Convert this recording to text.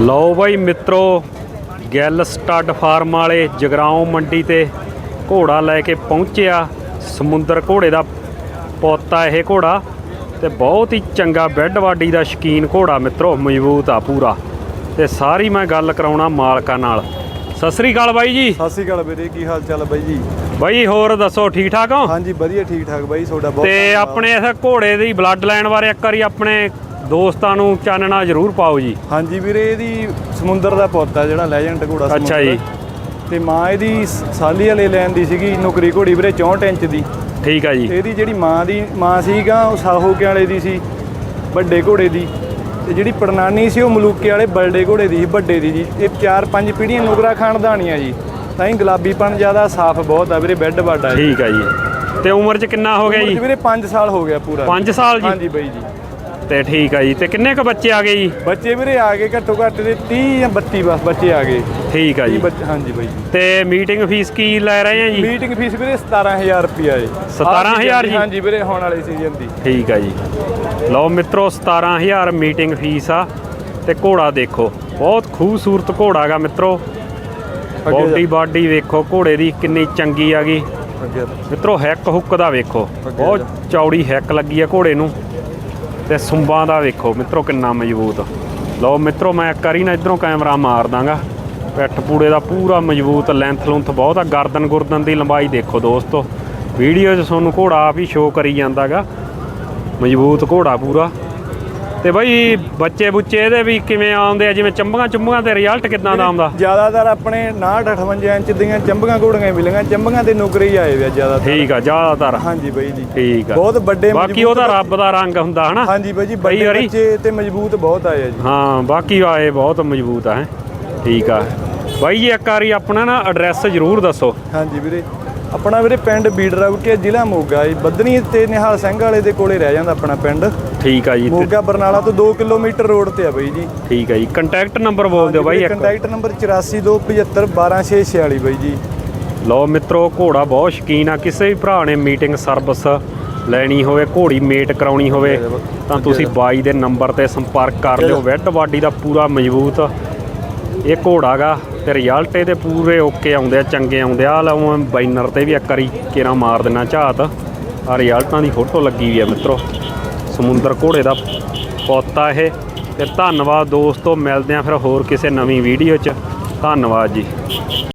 ਲਓ ਬਾਈ ਮਿੱਤਰੋ Gill stud farm ਵਾਲੇ ਜਗਰਾਉਂ ਮੰਡੀ ਤੇ ਘੋੜਾ ਲੈ ਕੇ ਪਹੁੰਚਿਆ। ਸਮੁੰਦਰ ਘੋੜੇ ਦਾ ਪੋਤਾ ਇਹ ਘੋੜਾ ਤੇ ਬਹੁਤ ਹੀ ਚੰਗਾ ਬੈੱਡ ਵਾਡੀ ਦਾ ਸ਼ਕੀਨ ਘੋੜਾ ਮਿੱਤਰੋ ਮਜ਼ਬੂਤ ਆ ਪੂਰਾ। ਤੇ ਸਾਰੀ ਮੈਂ ਗੱਲ ਕਰਾਉਣਾ ਮਾਲਕਾਂ ਨਾਲ। ਸਤਿ ਸ੍ਰੀ ਅਕਾਲ ਬਾਈ ਜੀ। ਸਤਿ ਸ਼੍ਰੀ ਅਕਾਲ ਵੀਰੇ ਕੀ ਹਾਲ ਚਾਲ ਬਾਈ ਜੀ? ਬਾਈ ਹੋਰ ਦੱਸੋ ਠੀਕ ਠਾਕ ਹੋ? ਹਾਂਜੀ ਵਧੀਆ ਠੀਕ ਠਾਕ ਬਾਈ ਤੁਹਾਡਾ ਬਹੁਤ ਤੇ। ਆਪਣੇ ਇਸ ਘੋੜੇ ਦੀ ਬਲੱਡ ਲਾਈਨ ਬਾਰੇ ਇੱਕ ਵਾਰੀ ਆਪਣੇ ਦੋਸਤਾਂ ਨੂੰ ਚਾਨਣਾ ਜ਼ਰੂਰ ਪਾਓ ਜੀ। ਹਾਂਜੀ ਵੀਰੇ ਇਹਦੀ ਸਮੁੰਦਰ ਦਾ ਪੁੱਤ ਆ ਜਿਹੜਾ ਲੈਜੈਂਡ ਘੋੜਾ ਅੱਛਾ ਸਮੁੰਦਰ। ਜੀ। ਤੇ ਮਾਂ ਇਹਦੀ ਸਾਲੀ ਵਾਲੇ ਲੈਣ ਦੀ ਸੀਗੀ ਨੌਕਰੀ ਘੋੜੀ ਵੀਰੇ 64 ਇੰਚ ਦੀ। ਠੀਕ ਆ ਤੇ ਜੀ ਇਹਦੀ ਜਿਹੜੀ ਮਾਂ ਦੀ ਮਾਂ ਸੀਗਾ ਉਹ ਸਾਹੋ ਕੇ ਵਾਲੇ ਦੀ ਸੀ ਵੱਡੇ ਘੋੜੇ ਦੀ। ਤੇ ਜਿਹੜੀ ਪੜਨਾਨੀ ਸੀ ਉਹ ਮਲੂਕੇ ਵਾਲੇ ਬਲਡੇ ਘੋੜੇ ਦੀ ਸੀ ਵੱਡੇ ਦੀ ਜੀ। ਇਹ ਚਾਰ ਪੰਜ ਪੀੜ੍ਹੀਆਂ ਨੁਕਰਾ ਖਾਨਦਾਨੀਆਂ ਜੀ। ਤਾਂ ਹੀ ਗੁਲਾਬੀਪਣ ਜ਼ਿਆਦਾ ਸਾਫ਼ ਬਹੁਤ ਆ ਵੀਰੇ ਬੈੱਡ ਵੱਡਾ ਠੀਕ ਆ ਜੀ। ਤੇ ਉਮਰ ਚ ਕਿੰਨਾ ਹੋ ਗਿਆ ਜੀ? ਵੀਰੇ 5 ਸਾਲ ਹੋ ਗਿਆ ਪੂਰਾ। 5 ਸਾਲ ਜੀ? ਹਾਂਜੀ ਬਾਈ ਜੀ। ਤੇ ਠੀਕ ਆ ਜੀ। ਤੇ ਕਿੰਨੇ ਕ ਬੱਚੇ ਆ ਗਏ ਜੀ? ਬੱਚੇ ਵੀਰੇ ਆ ਗਏ ਘੱਟੋ ਘੱਟ ਦੇ 30 ਜਾਂ 32 ਬਸ ਬੱਚੇ ਆ ਗਏ। ਠੀਕ ਆ 30 ਜੀ ਬੱਚੇ ਹਾਂਜੀ ਬਾਈ ਤੇ ਮੀਟਿੰਗ ਫੀਸ ਕੀ ਲੈ ਰਹੇ ਆ ਜੀ? ਮੀਟਿੰਗ ਫੀਸ ਵੀਰੇ 17000 ਰੁਪਿਆ ਹੈ 17,000 ਜੀ? ਹਾਂਜੀ ਵੀਰੇ ਹੋਣ ਵਾਲੇ ਸੀਜ਼ਨ ਦੀ। ਠੀਕ ਆ ਜੀ। ਲਓ ਮਿੱਤਰੋ 17000 ਮੀਟਿੰਗ ਫੀਸ ਆ। ਤੇ ਘੋੜਾ ਦੇਖੋ ਬਹੁਤ ਖੂਬਸੂਰਤ ਘੋੜਾ ਗਾ ਮਿੱਤਰੋ। ਬੋਡੀ ਬਾਡੀ ਵੇਖੋ ਘੋੜੇ ਦੀ ਕਿੰਨੀ ਚੰਗੀ ਆ ਗਈ ਅੱਗੇ ਮਿੱਤਰੋ ਹੈਕ ਹੁੱਕ ਦਾ ਵੇਖੋ। ਬਹੁਤ। ਚੌੜੀ ਹੈਕ ਲੱਗੀ ਆ ਘੋੜੇ ਨੂੰ। ਤੇ ਸੁੰਬਾਂ ਦਾ ਵੇਖੋ, ਮਿੱਤਰੋ ਕਿੰਨਾ ਮਜ਼ਬੂਤ। ਲਓ ਮਿੱਤਰੋ, ਮੈਂ ਇੱਕ ਵਾਰੀ ਨਾ ਇਧਰੋਂ ਕੈਮਰਾ ਮਾਰ ਦਾਂਗਾ। ਪਿੱਠ ਪੂੜੇ ਦਾ ਪੂਰਾ ਮਜ਼ਬੂਤ ਲੈਂਥ ਲੁੰਥ ਬਹੁਤ ਆ। ਗਰਦਨ ਗੁਰਦਨ ਦੀ ਲੰਬਾਈ ਦੇਖੋ ਦੋਸਤੋ। ਵੀਡੀਓ 'ਚ ਤੁਹਾਨੂੰ ਘੋੜਾ ਆਪ ਹੀ ਸ਼ੋਅ ਕਰੀ ਜਾਂਦਾਗਾ। ਮਜ਼ਬੂਤ ਘੋੜਾ ਪੂਰਾ। ਤੇ ਬਈ ਬੱਚੇ ਬੁੱਚੇ ਇਹਦੇ ਵੀ ਕਿਵੇਂ ਆਉਂਦੇ ਆ? ਜਿਵੇਂ ਚੰਬੀਆਂ ਚੁੰਬੀਆਂ ਤੇ ਰਿਜ਼ਲਟ ਕਿਦਾਂ ਦਾ ਆਉਂਦਾ? ਜ਼ਿਆਦਾਤਰ ਆਪਣੇ 59 58 ਇੰਚ ਦੀਆਂ ਚੰਬੀਆਂ ਘੋੜੀਆਂ ਮਿਲੀਆਂ। ਚੰਬੀਆਂ ਤੇ ਨੁਕਰੇ ਆਏ ਵੇ ਜ਼ਿਆਦਾਤਰ। ਠੀਕ ਆ ਜ਼ਿਆਦਾਤਰ। ਹਾਂਜੀ ਬਾਈ ਜੀ। ਠੀਕ ਆ। ਬਹੁਤ ਵੱਡੇ ਬਾਕੀ ਉਹਦਾ ਰੱਬ ਦਾ ਰੰਗ ਹੁੰਦਾ ਹਨਾ? ਹਾਂਜੀ ਬਾਈ ਜੀ ਵੱਡੇ ਬੱਚੇ ਤੇ ਮਜ਼ਬੂਤ ਬਹੁਤ ਆਏ ਆ ਜੀ। ਹਾਂ ਬਾਕੀ ਆਏ ਬਹੁਤ ਮਜ਼ਬੂਤ ਆ ਹੈ। ਠੀਕ ਆ। ਬਾਈ ਜੀ ਇੱਕ ਵਾਰੀ ਆਪਣਾ ਨਾ ਐਡਰੈਸ ਜ਼ਰੂਰ ਦੱਸੋ। ਹਾਂਜੀ ਵੀਰੇ। ਆਪਣਾ ਵੀਰੇ ਪਿੰਡ ਬੀਡਰ ਆਊਟੇ ਜ਼ਿਲ੍ਹਾ ਮੋਗਾ ਜੀ। ਬੱਦਨੀ ਤੇ ਨਿਹਾਲ ਸਿੰਘ ਵਾਲੇ ਦੇ ਕੋਲੇ ਰਹਿ ਜਾਂਦਾ ਆਪਣਾ ਪਿੰਡ। ਠੀਕ ਆ ਜੀ ਤੇ- ਮੋਗਾ ਬਰਨਾਲਾ ਤੋਂ 2 ਕਿਲੋਮੀਟਰ ਰੋਡ ਤੇ ਆ ਬਾਈ ਜੀ। ਠੀਕ ਆ ਜੀ। ਕੰਟੈਕਟ ਨੰਬਰ ਬੋਲ ਦਿਓ ਬਾਈ ਇੱਕ। ਕੰਟੈਕਟ ਨੰਬਰ 8427512646 ਬਾਈ ਜੀ। ਲਓ ਮਿੱਤਰੋ ਘੋੜਾ ਬਹੁਤ ਸ਼ਕੀਨ ਆ। ਕਿਸੇ ਵੀ ਭਰਾ ਨੇ ਮੀਟਿੰਗ ਸਰਵਿਸ ਲੈਣੀ ਹੋਵੇ ਘੋੜੀ ਮੇਟ ਕਰਾਉਣੀ ਹੋਵੇ ਤਾਂ ਤੁਸੀਂ ਬਾਈ ਦੇ ਨੰਬਰ ਤੇ ਸੰਪਰਕ ਕਰ ਲਿਓ। ਵੈੱਡ ਬਾਡੀ ਦਾ ਪੂਰਾ ਮਜ਼ਬੂਤ ਇਹ ਘੋੜਾ ਗਾ ਤੇ ਰਿਜ਼ਲਟ ਇਹਦੇ ਪੂਰੇ ਓਕੇ ਆਉਂਦੇ ਆ, ਚੰਗੇ ਆਉਂਦੇ ਆ। ਲਾਉਂ ਬਾਈਨਰ ਤੇ ਵੀ ਇੱਕ ਵਾਰੀ ਕੇਰਾ ਮਾਰ ਦੇਣਾ ਝਾਤ। ਆ ਰਿਜ਼ਲਟਾਂ ਦੀ ਫੋਟੋ ਲੱਗੀ ਵੀ ਆ ਮਿੱਤਰੋ। ਸਮੁੰਦਰ ਘੋੜੇ ਦਾ ਪੋਤਾ ਇਹ। ਤੇ ਧੰਨਵਾਦ ਦੋਸਤੋ, ਮਿਲਦੇ ਆ ਫਿਰ ਹੋਰ ਕਿਸੇ ਨਵੀਂ ਵੀਡੀਓ 'ਚ। ਧੰਨਵਾਦ ਜੀ।